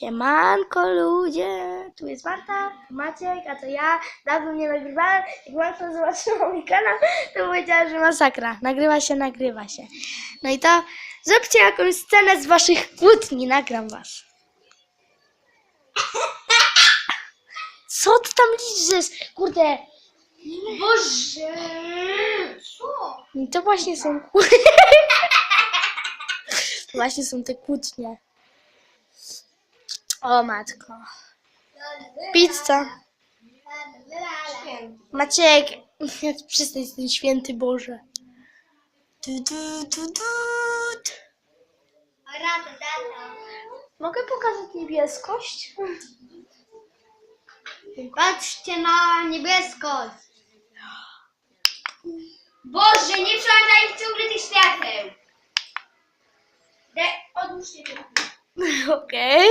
Siemanko ludzie, tu jest Marta, Maciek, a to ja. Dawno nie nagrywałem. Jak Marta zobaczyła mój kanał, to powiedziała, że masakra. Nagrywa się, nagrywa się. No i to zróbcie jakąś scenę z waszych kłótni, nagram was. Co ty tam liczysz? Kurde. Boże! Co? I to właśnie są kłótnie. To właśnie są te kłótnie. O matko. Pizza. Maciek, przestań z tym święty Boże. Du, du, du, du. Mogę pokazać niebieskość? Patrzcie na niebieskość. Boże, nie przełączaj ciągle tych świateł. De, odłóżcie to. Okej.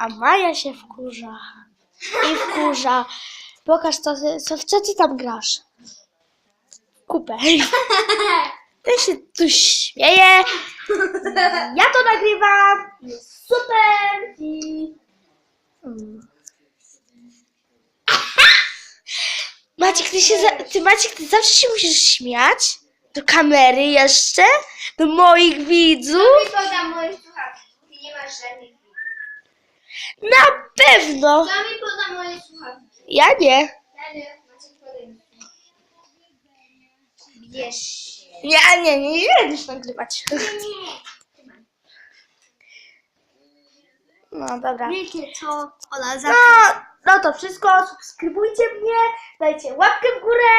A Maja się wkurza. I wkurza. Pokaż, co, ty- co, co ty tam grasz. Kupę. Ten się tu śmieje. Ja to nagrywam. Jest super. I... Mm. Maciek, ty się, za, ty Maciek, ty zawsze się musisz śmiać? Do kamery jeszcze? Do moich widzów? Podam słuchawki. Ty nie masz żadnych widzów. Na pewno! To mi poda moje słuchawki. Ja nie. Ja nie. Bierz. Nie, nie, nie, nie będziesz nagrywać. No dobra. Wiecie co? Ola, No, no to wszystko. Subskrybujcie mnie, dajcie łapkę w górę